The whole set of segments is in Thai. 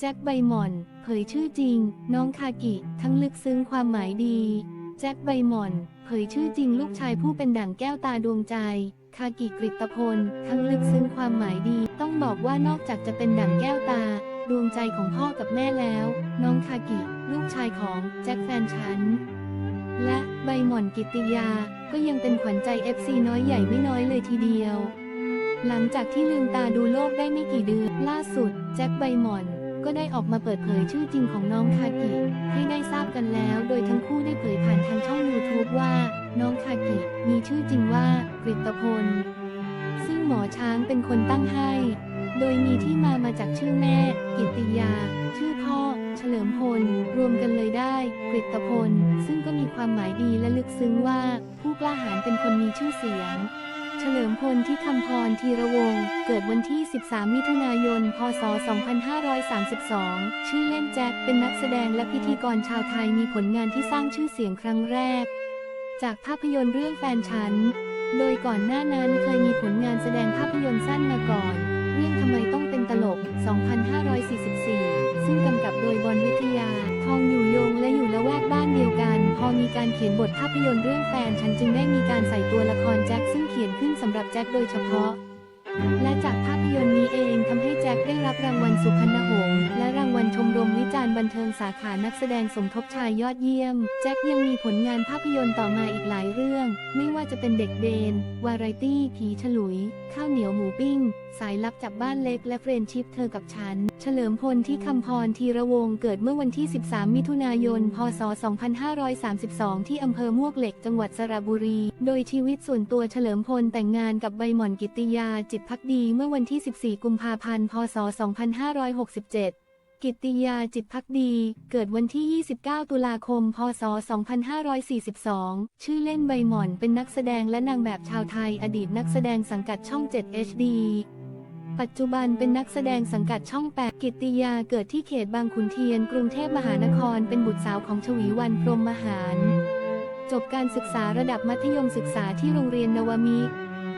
แจ็คใบหม่อน เผยชื่อจริง น้องคากิ ทั้งลึกซึ้งความหมายดี แจ็คใบหม่อน เผยชื่อจริงลูกชายผู้เป็นด่างแก้วตาดวงใจ คากิกริตพล ทั้งลึกซึ้งความหมายดี ต้องบอกว่านอกจากจะเป็นด่างแก้วตา ดวงใจของพ่อกับแม่แล้ว น้องคากิ ลูกชายของแจ็คแฟนฉัน และใบหม่อนกิตติยา ก็ยังเป็นขวัญใจ FC น้อยใหญ่ไม่น้อยเลยทีเดียว หลังจากที่ลืมตาดูโลกได้ไม่กี่เดือน ล่าสุด แจ็คใบหม่อน ก็ได้ออกมาเปิดเผยชื่อจริงของน้องคากิ ให้ได้ทราบกันแล้ว โดยทั้งคู่ได้เผยผ่านทางช่อง YouTube ว่า น้องคากิ มีชื่อจริงว่ากฤตพล ซึ่งหมอช้างเป็นคนตั้งให้ โดยมีที่มามาจากชื่อแม่ กิตติยา ชื่อพ่อ เฉลิมพล รวมกันเลยได้กฤตพล ซึ่งก็มีความหมายดีและลึกซึ้งว่า ผู้กล้าหาญเป็นคนมีชื่อเสียง เฉลิมพลที่คำพรธีระวงศ์เกิดวันที่ 13 มิถุนายน พศ 2532 ชื่อเล่นแจ็คเป็นนักแสดงและพิธีกรชาวไทยมีผลงานที่สร้างชื่อเสียงครั้งแรก จากภาพยนตร์เรื่องแฟนฉัน โดยก่อนหน้านั้นเคยมีผลงานแสดงภาพยนตร์สั้นมาก่อน เรื่องทำไมต้องเป็นตลก 2544 ซึ่งกำกับโดยบอลวิทยา องอยู่ยงและอยู่ละแวกบ้านเดียวกัน พอมีการเขียนบทภาพยนตร์เรื่องแฟนฉันจึงได้มีการใส่ตัวละครแจ็คซึ่งเขียนขึ้นสำหรับแจ็คโดยเฉพาะ และจากภาพยนตร์นี้เองทำให้แจ็คได้รับรางวัลสุพรรณหงษ์และรางวัลชมรมวิจารณ์บันเทิงสาขานักแสดงสมทบชายยอดเยี่ยม แจ็คยังมีผลงานภาพยนตร์ต่อมาอีกหลายเรื่อง ไม่ว่าจะเป็นเด็กเดนวาไรตี้ ผีฉลุย ข้าวเหนียวหมูปิ้ง สายลับจับบ้านเล็กและเฟรนชิพเธอกับฉัน เฉลิมพลที่คำพรธีระวงเกิดเมื่อวันที่ 13 มิถุนายน พศ 2532 ที่อำเภอมวกเหล็กจังหวัดสระบุรี โดยชีวิตส่วนตัวเฉลิมพลแต่งงานกับใบหม่อนกิตติยาจิตพักดีเมื่อวันที่ 14 กุมภาพันธ์ พศ 2567 กิตติยาจิตพักดี เกิดวันที่ 29 ตุลาคม พศ 2542 ชื่อเล่นใบหม่อน เป็นนักแสดงและนางแบบชาวไทย อดีตนักแสดงสังกัดช่อง 7 HD ปัจจุบันเป็นนักแสดงสังกัดช่อง 8 กิตติยา เกิดที่เขตบางขุนเทียน กรุงเทพมหานคร เป็นบุตรสาวของชวีวันพรหมมหาร จบการศึกษาระดับมัธยมศึกษาที่โรงเรียนนวมิ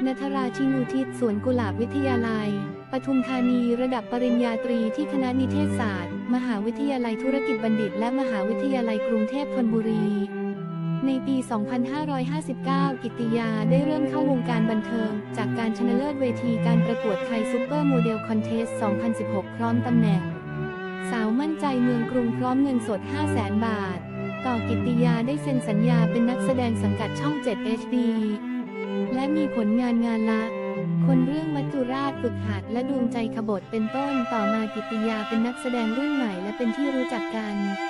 นัทราชินูทิศสวนกุหลาบวิทยาลัย ปทุมธานีระดับปริญญาตรีที่คณะนิเทศศาสตร์ มหาวิทยาลัยธุรกิจบัณฑิต และมหาวิทยาลัยกรุงเทพธนบุรี ในปี 2559 กิตติยาได้เริ่มเข้าวงการบันเทิง จากการชนะเลิศเวทีการประกวดไทยซูเปอร์โมเดลคอนเทส 2016 พร้อมตำแหน่ง สาวมั่นใจเมืองกรุงพร้อมเงินสด 500,000 บาท ต่อกิตติยาได้เซ็นสัญญาเป็นนักแสดงสังกัดช่อง 7 HD และมีผลงานงานละ คนเรื่องมัจจุราชฝึกหัดและดวงใจขบฏเป็นต้นต่อมากิตติยาเป็นนักแสดงรุ่นใหม่และเป็นที่รู้จักกัน